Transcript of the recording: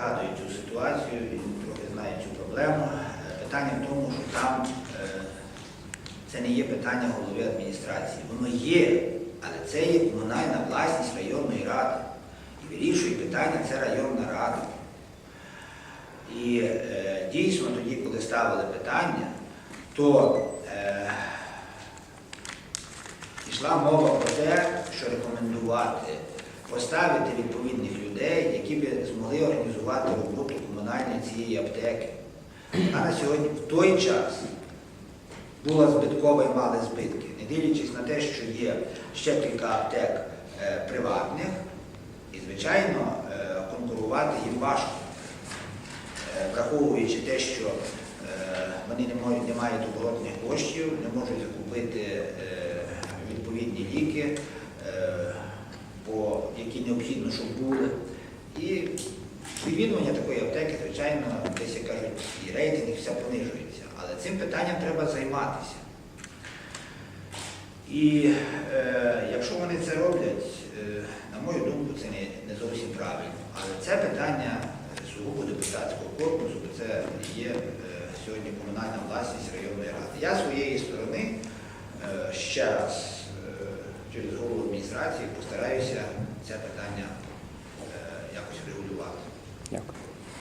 Згадую цю ситуацію і трохи знаю цю проблему. Е, Питання в тому, що там е, це не є питання голови адміністрації. Воно є, але це є комунальна власність районної ради. І вирішує питання це районна рада. І е, дійсно тоді, коли ставили питання, то йшла мова про те, що рекомендувати поставити відповідних людей, які б змогли організувати роботу комунальної цієї аптеки. Вона на сьогодні в той час була збиткова і мали збитки, не дивлячись на те, що є ще кілька аптек е, приватних, і, звичайно, е, конкурувати їм важко. Е, враховуючи те, що е, вони не, можуть, не мають оборотних коштів, не можуть закупити е, відповідні ліки, е, по, які необхідно, щоб були. І відвідування такої аптеки, звичайно, десь, як кажуть, і рейтинг, і все понижується. Але цим питанням треба займатися. І е, якщо вони це роблять, е, на мою думку, це не, не зовсім правильно. Але це питання сугубо депутатського корпусу, бо це є е, сьогодні комунальна власність районної ради. Я своєї сторони е, ще раз е, через голову адміністрації постараюся це питання Yeah.